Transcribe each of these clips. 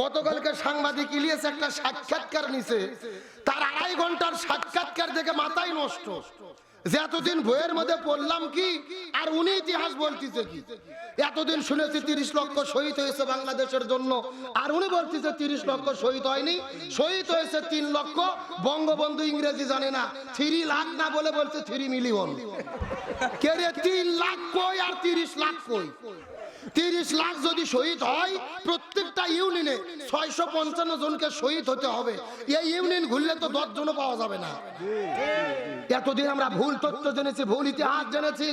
গতকালকে সাংবাদিক ইলিয়াস একটা সাক্ষাৎকার নিছে। তার আড়াই ঘণ্টার সাক্ষাৎকার দেখে মাথায় নষ্ট। যে এতদিন বইয়ের মধ্যে পড়লাম কি, আর উনি ইতিহাস বলতেছে কি? এতদিন শুনেছি তিরিশ লক্ষ শহীদ হয়েছে বাংলাদেশের জন্য, আর উনি বলতেছে তিরিশ লক্ষ শহীদ হয়নি। শহীদ হয়েছে তিন লক্ষ, বঙ্গবন্ধু ইংরেজি জানে না। থ্রি লাখ না বলে বলছে থ্রি মিলিয়ন। কে রে, তিন লাখ কই আর তিরিশ লাখ কই? তিরিশ লাখ যদি শহীদ হয়, প্রত্যেকটা ইউনিয়নে ছয়শো পঞ্চান্ন জনকে শহীদ হতে হবে। এই ইউনিয়ন ঘুরলে তো দশ জনও পাওয়া যাবে না। এতদিন আমরা ভুল তথ্য জেনেছি, ভুল ইতিহাস জেনেছি।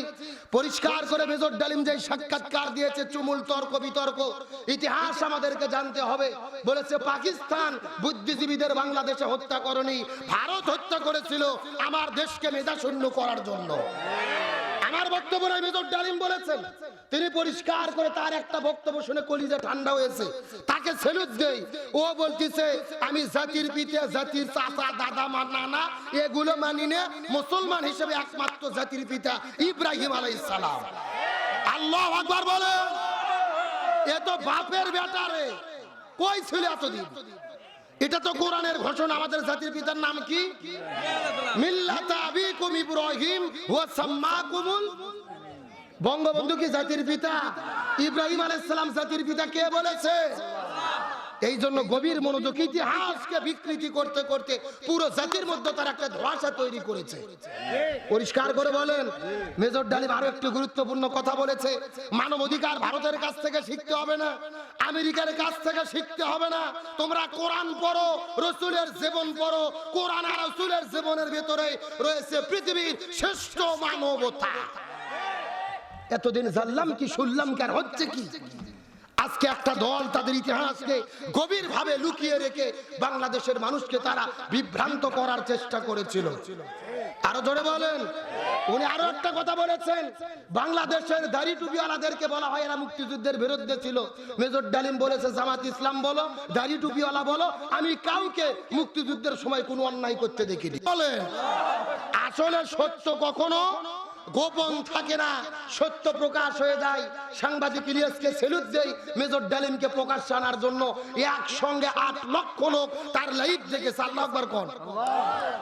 পরিষ্কার করে মেজর ডালিম যে সাক্ষাৎকার দিয়েছে, চুমুল তর্ক, বিতর্ক, ইতিহাস আমাদেরকে জানতে হবে। বলেছে, পাকিস্তান বুদ্ধিজীবীদের বাংলাদেশে হত্যা করেনি, ভারত হত্যা করেছিল আমার দেশকে মেধাশূন্য করার জন্য। আমার বক্তব্য নয়, মেজর ডালিম বলেছেন। তিনি পরিষ্কার করে তার একটা বক্তব্য শুনে কলিজা ঠান্ডা হয়েছে। তাকে সেলুট দেই। ও বলতিছে, আমি জাতির পিতা, জাতির চাচা, দাদা, মা, নানা, এগুলো মানি নে। মুসলমান হিসেবে একমাত্র জাতির পিতা ইব্রাহিম আলাইহিস সালাম। আল্লাহ আকবার বলে এ তো বাপের বেটারে কই ছিল এতদিন? এটা তো কোরআনের ঘোষণা, আমাদের জাতির পিতার নাম কি? বঙ্গবন্ধু কি জাতির পিতা? ইব্রাহিম আলাইসালাম সালাম জাতির পিতা কে বলেছে? এই জন্য গভীর মনোযোগ ইতিহাসকে বিকৃতি করতে করতে পুরো জাতির মধ্যে তার একটা ধোঁয়াশা তৈরি করেছে। পরিষ্কার করে বলেন, মেজর ডালিম আরও একটু গুরুত্বপূর্ণ কথা বলেছে, মানব অধিকার ভারতের কাছ থেকে শিখতে হবে না, আমেরিকার কাছ থেকে শিখতে হবে না, তোমরা কোরআন পড়ো, রসুলের জীবন পড়ো, কোরআন আর রসুলের জীবনের ভেতরে রয়েছে পৃথিবীর শ্রেষ্ঠ মানবতা। এতদিন জানলাম কি, শুনলাম কি, আর হচ্ছে কি? আজকে একটা দল তাদের ইতিহাসকে গভীর ভাবে লুকিয়ে রেখে বাংলাদেশের মানুষকে তারা বিভ্রান্ত করার চেষ্টা করেছিল। আরও জোরে বলেন। উনি আরও একটা কথা বলেছেন। বাংলাদেশের দাড়ি টুপিওয়ালাদেরকে বলা হয় এরা মুক্তিযুদ্ধের বিরুদ্ধে ছিল। মেজর ডালিম বলেছে জামাত ইসলাম বলো দাড়ি টুপিওয়ালা বলো আমি কাউকে মুক্তিযুদ্ধের সময় কোনো অন্যায় করতে দেখিনি। বলেন। আসলে সত্য কখনো? গোপন থাকে না, সত্য প্রকাশ হয়ে যায়। সাংবাদিক ইলিয়াসকে সেলুট দেই, মেজর ডালিমকে প্রকাশ আনার জন্য একসঙ্গে আট লক্ষ লোক তার লাইভ দেখেছে আল্লাহ আকবার কোন।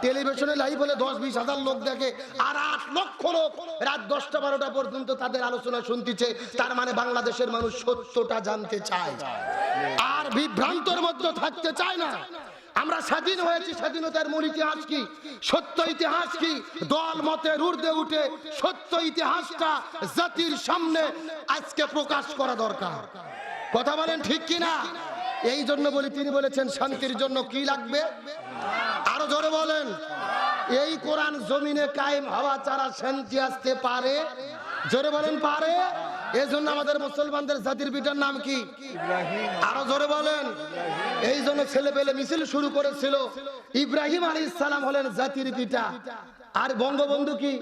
টেলিভিশনে লাইভ হলে দশ বিশ হাজার লোক দেখে, আর আট লক্ষ লোক রাত দশটা বারোটা পর্যন্ত তাদের আলোচনা শুনতেছে। তার মানে বাংলাদেশের মানুষ সত্যটা জানতে চায়। আর বিভ্রান্তর মধ্যে থাকতে চায় না। আমরা স্বাধীন হয়েছি, স্বাধীনতার মূল ইতিহাস কি? সত্য ইতিহাস কি? দল মতের ঊর্ধ্বে উঠে সত্য ইতিহাসটা জাতির সামনে আজকে প্রকাশ করা দরকার। কথা বলেন ঠিক কি না এই জন্য বলি, তিনি বলেছেন, শান্তির জন্য কি লাগবে? আরও জোরে বলেন। এই কোরআন জমিনে কায়েম হওয়া ছাড়া শান্তি আসতে পারে? জোরে বলেন, পারে? এজন্য আমাদের মুসলমানদের জাতির পিতার নাম কি? আরও জোরে বলেন। এই জন্য ছেলে পেলে মিছিল শুরু করেছিল। ইব্রাহিম আলী ইসলাম হলেন জাতির পিতা। আর বঙ্গবন্ধু কি?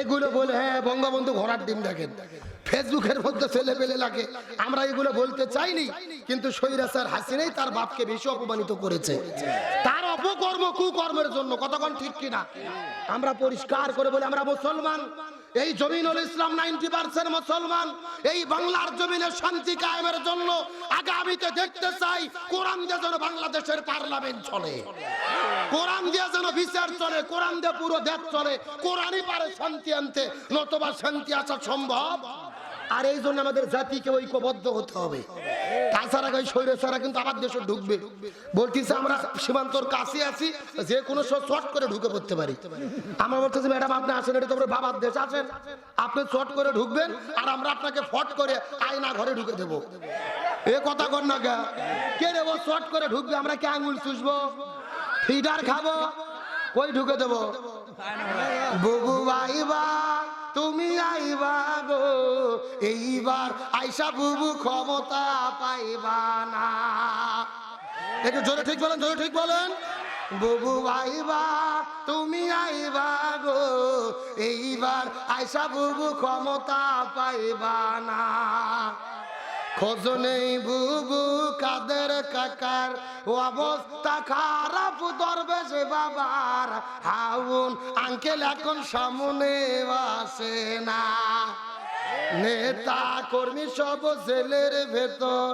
এগুলো বলে হ্যাঁ বঙ্গবন্ধু ঘোড়ার ডিম দেখেন। ফেসবুকের মধ্যে ছেলে পেলে লাগে। আমরা এগুলো বলতে চাইনি, কিন্তু স্বৈরাচার হাসিনাই তার বাপকে বেশি অপমানিত করেছে। তার অপকর্ম কুকর্মের জন্য, কতক্ষণ ঠিক কিনা? আমরা পরিষ্কার করে বলে, আমরা মুসলমান। এই জমিনুল ইসলাম নাইনটি পার্সেন্ট মুসলমান, এই বাংলার জমিনে শান্তি কায়েমের জন্য আগামীতে দেখতে চাই কোরআন দিয়ে যেন বাংলাদেশের পার্লামেন্ট চলে। কোরআন দিয়ে যেন বিচার চলে, কোরআন দিয়ে পুরো দেশ চলে, কোরআনই পারে শান্তি আনতে, নতবা শান্তি আসা সম্ভব। আর এই জন্য আমাদের জাতিকে ঐক্যবদ্ধ হতে হবে। তাছাড়া ওই কিন্তু আমার দেশে ঢুকবে। বলতেছে আমরা সীমান্তর কাছে আছি যে কোনো সময় চট করে ঢুকে পড়তে পারি। আমরা বলতেছি ম্যাডাম আপনি আসেন এটা তোমার বাবার দেশ আছেন আপনি চট করে ঢুকবেন আর আমরা আপনাকে ফট করে আয়না ঘরে ঢুকে দেবো। এ কথা কর না গা। কে চট করে ঢুকবে? আমরা কি আঙুল চুষবো? ফিডার খাব? কই ঢুকে দেবো? বুবু আইবা তুমি আইবা গো। এইবার আইসা বুবু ক্ষমতা পাইবা না। একটু জোরে ঠিক বলেন, জোরে ঠিক বলেন। বুবু আইবা তুমি আইবা গো। এইবার আইসা বুবু ক্ষমতা পাইবা না। খোঁজ নেই বুবু, কাদের কাকার অবস্থা খারাপ, দরবেশ বাবার হাউন, আঙ্কেল এখন সামনে আসে না। নেতা কর্মী সব জেলের ভেতর।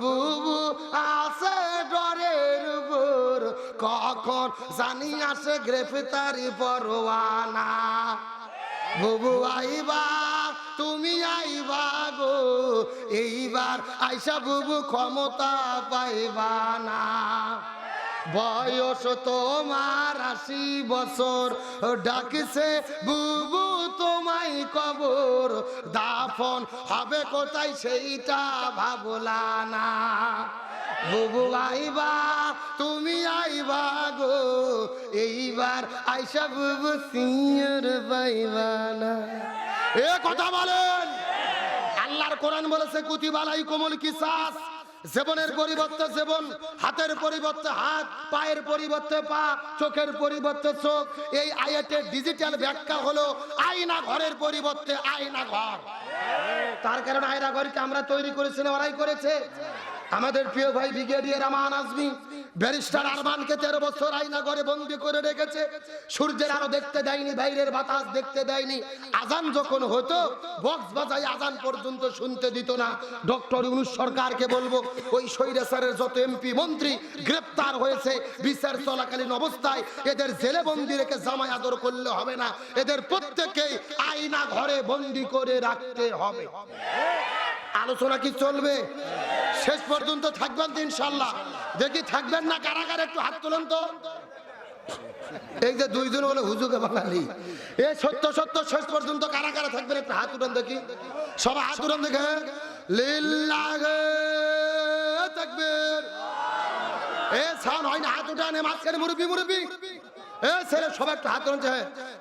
বুবু আছে ডরের উপর। কখন জানি আসে গ্রেফতারি পরোয়ানা। বুবু আইবা, তুমি আইবা গো। এইবার আইসা বুবু ক্ষমতা পাইবা না। বয়স তোমার আশি বছর। ডাকছে, বুবু, তোমায় কবর। দাফন হবে কোথায় সেইটা ভাবলা না। বুবু, আইবা, তুমি আইবা গো। এইবার আইসা বুবু সিংহর পাইবা না। এ কথা বলেন। আল্লাহর কোরআন বলেছে কুতিবালাই কোমল কিসাস। জীবনের পরিবর্তে জীবন হাতের পরিবর্তে হাত পায়ের পরিবর্তে পা চোখের পরিবর্তে চোখ। এই আয়াতের ডিজিটাল ব্যাখ্যা হলো আয়না ঘরের পরিবর্তে আয়না ঘর। তার কারণে আয়না ঘরকে আমরা তৈরি করেছি না ওরাই করেছে? আমাদের প্রিয় ভাই ব্রিগেডিয়ার আমান আজমি, ব্যারিস্টার আরমানকে তেরো বছর আয়না ঘরে বন্দি করে রেখেছে। সূর্যের আলো দেখতে দেয়নি, বাইরের বাতাস দেখতে দেয়নি। আজান যখন হতো, বক্স বাজাই আজান পর্যন্ত শুনতে দিত না। ডক্টর ইউনুস সরকারকে বলব, ওই স্বৈরাচারের যত এমপি, মন্ত্রী গ্রেপ্তার হয়েছে, বিচার চলাকালীন অবস্থায় এদের জেলে বন্দি রেখে জামাই আদর করলে হবে না। এদের প্রত্যেকেই আয়না ঘরে বন্দি করে রাখতে হবে। আলোচনা কি চলবে? শেষ পর্যন্ত থাকবেন তো ইনশাল্লাহ দেখি থাকবেন না কারাগার, একটু হাত তুলেন তো। এই যে দুইজন হলো হুজুকে বাঙালি। এ সত্য সত্য, শেষ পর্যন্ত কারা কারা থাকবেন, একটু হাত উঠান দেখি। সবাই হাত উঠান দেখে তাকবীর। এ সান হয় না, হাত উঠান মাঝখানে মুরব্বি মুরব্বি। এ ছেলে, সবাই একটু হাত উঠান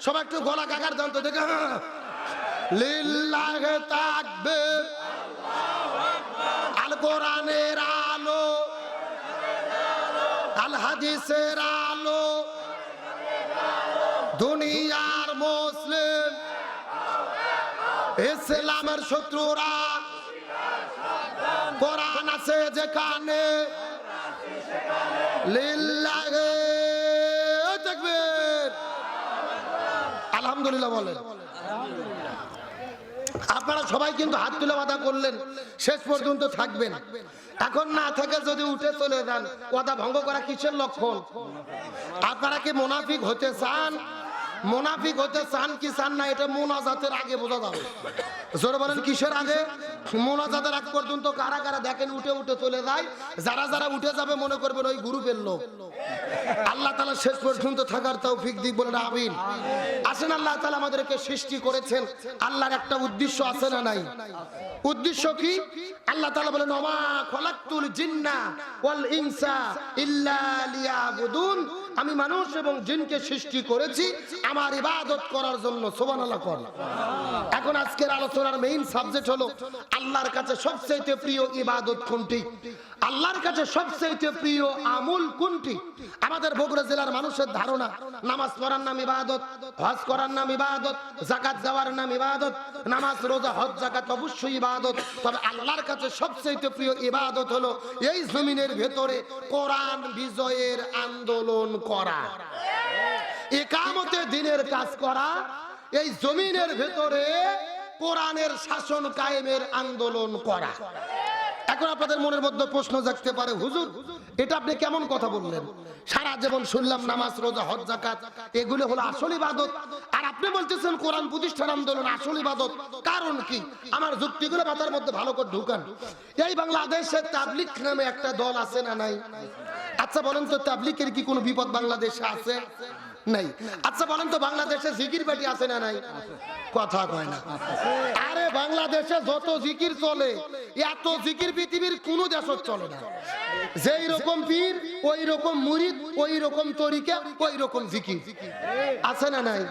সবাই একটু গলা কাকার দাম তো দেখে হ্যাঁ। তাকবীর। আল কোরআনের আলো আল হাদিসের আলো দুনিয়ার মুসলিম ইসলামের শত্রুরা কোরআন আছে যেখানে আলহামদুলিল্লাহ বলেন। আপনারা সবাই কিন্তু হাত তুলে বাধা করলেন, শেষ পর্যন্ত থাকবেন। এখন না থেকে যদি উঠে চলে যান কথা ভঙ্গ করা কিসের লক্ষণ? আপনারা কি মোনাফিক হতে চান? মোনাফিক হতে চান কি চান না, এটা মোনাজাতের আগে বোঝা যাবে। জোরে বলেন, কিসের আগে? মোনাজাতের আগ পর্যন্ত কারা কারা দেখেন, উঠে উঠে চলে যায়। যারা যারা উঠে যাবে, মনে করবেন ওই গ্রুপের লোক। আল্লাহ তালা শেষ পর্যন্ত থাকার তৌফিক দিক বলে আমিন। আসেন, আল্লাহ তালা আমাদেরকে সৃষ্টি করেছেন। আল্লাহর একটা উদ্দেশ্য আছে না নাই? উদ্দেশ্য কি? আল্লাহ তালা বলেন, ওমা খলাক্তুল জিন্না ওয়াল ইনসা ইল্লা লিয়াবুদুন আমি মানুষ এবং জিনকে সৃষ্টি করেছি, আমার ইবাদত করার জন্য, সুবহানাল্লাহ কর। এখন আজকের আলোচনার মেইন সাবজেক্ট হলো আল্লাহর কাছে সবচেয়ে প্রিয় ইবাদত কোনটি? আল্লাহর কাছে সবচেয়ে প্রিয় আমুল কোনটি? আমাদের বগুড়া জেলার মানুষের ধারণা, নামাজ পড়ার নাম ইবাদত, হজ করার নাম ইবাদত, জাকাত দেওয়ার নাম ইবাদত, নামাজ, রোজা, হজ, জাকাত অবশ্যই ইবাদত। তবে আল্লাহর কাছে সবচেয়ে প্রিয় ইবাদত হলো এই জমিনের ভেতরে কোরআন বিজয়ের আন্দোলন করা। একামতে দিনের কাজ করা এই জমিনের ভেতরে কোরআনের শাসন কায়েমের আন্দোলন করা। এখন আপনাদের মনের মধ্যে প্রশ্ন জাগতে পারে, হুজুর, এটা আপনি কেমন কথা বললেন? সারা জীবন শুনলাম নামাজ, রোজা, হজ জাকাত এগুলো হলো আসল ইবাদত। আর আপনি বলতেছেন কোরআন প্রতিষ্ঠান আন্দোলন আসল ইবাদত, কারণ কি? আমার যুক্তিগুলো মাথার মধ্যে ভালো করে ঢুকান। এই বাংলাদেশে তাবলিক নামে একটা দল আছে না নাই? আচ্ছা বলেন তো, তাবলিকের কি কোনো বিপদ বাংলাদেশে আছে? নাই। আচ্ছা বলেন তো বাংলাদেশে জিকির বাটি আছে না নাই? কথা কয় না। আরে, বাংলাদেশে যত জিকির চলে, এত জিকির পৃথিবীর কোন দেশ চলে না। যেই রকম পীর, ওই রকম মুরিদ, ওই রকম তরিকা, ওই রকম জিকির। আছে না নাই?